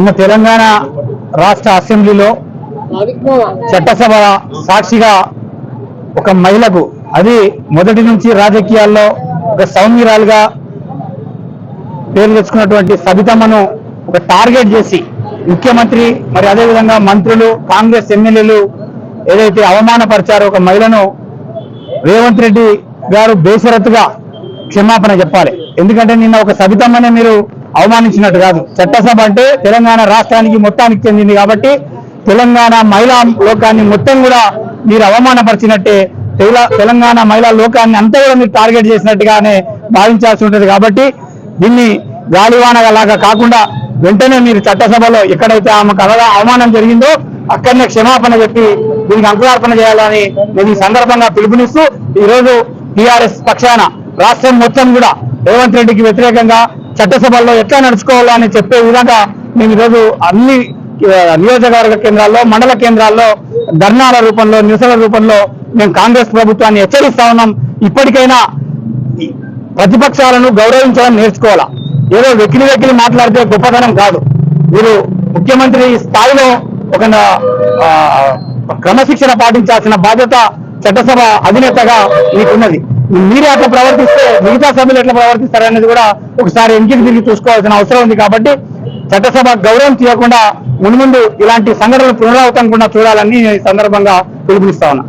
నిన్న తెలంగాణ రాష్ట్ర అసెంబ్లీలో చట్టసభ సాక్షిగా ఒక మహిళకు అది మొదటి నుంచి రాజకీయాల్లో ఒక సౌమ్యురాలుగా పేరు తెచ్చుకున్నటువంటి సబితమ్మను ఒక టార్గెట్ చేసి ముఖ్యమంత్రి మరి అదేవిధంగా మంత్రులు కాంగ్రెస్ ఎమ్మెల్యేలు ఏదైతే అవమానపరిచారో ఒక మహిళను రేవంత్ రెడ్డి గారు బేషరతుగా క్షమాపణ చెప్పాలి. ఎందుకంటే నిన్న ఒక సబితమ్మనే మీరు అవమానించినట్టు కాదు. చట్టసభ అంటే తెలంగాణ రాష్ట్రానికి మొత్తానికి చెందింది కాబట్టి తెలంగాణ మహిళా లోకాన్ని మొత్తం కూడా మీరు అవమానపరిచినట్టే తెల- తెలంగాణ మహిళా లోకాన్ని అంతా కూడా మీరు టార్గెట్ చేసినట్టుగానే భావించాల్సి ఉంటుంది కాబట్టి దీన్ని గాలివాన లాగా కాకుండా వెంటనే మీరు చట్టసభలో ఎక్కడైతే ఆమెకు అవగా అవమానం జరిగిందో అక్కడనే క్షమాపణ చెప్పి దీనికి అంకురార్పణ చేయాలని నేను ఈ సందర్భంగా పిలుపునిస్తూ ఈరోజు టీఆర్ఎస్ పక్షాన రాష్ట్రం మొత్తం కూడా రేవంత్ రెడ్డికి వ్యతిరేకంగా చట్టసభల్లో ఎట్లా నడుచుకోవాలో అని చెప్పే విధంగా మేము ఈరోజు అన్ని నియోజకవర్గ కేంద్రాల్లో మండల కేంద్రాల్లో ధర్నాల రూపంలో నిరసన రూపంలో మేము కాంగ్రెస్ ప్రభుత్వాన్ని హెచ్చరిస్తా ఉన్నాం. ఇప్పటికైనా ప్రతిపక్షాలను గౌరవించడం నేర్చుకోవాలా? ఏదో వెకిలి వెకిలి మాట్లాడితే గొప్పతనం కాదు. మీరు ముఖ్యమంత్రి స్థాయిలో ఒక క్రమశిక్షణ పాటించాల్సిన బాధ్యత చట్టసభ అధినేతగా మీకున్నది. మీరే అట్లా ప్రవర్తిస్తే మిగతా సభ్యులు ఎట్లా ప్రవర్తిస్తారనేది కూడా ఒకసారి వెనక్కి తిరిగి చూసుకోవాల్సిన అవసరం ఉంది కాబట్టి చట్టసభ గౌరవం తీయకుండా మున్ముందు ఇలాంటి సంఘటనలు పునరావృతం కూడా చూడాలని నేను ఈ సందర్భంగా పిలుపునిస్తా ఉన్నా.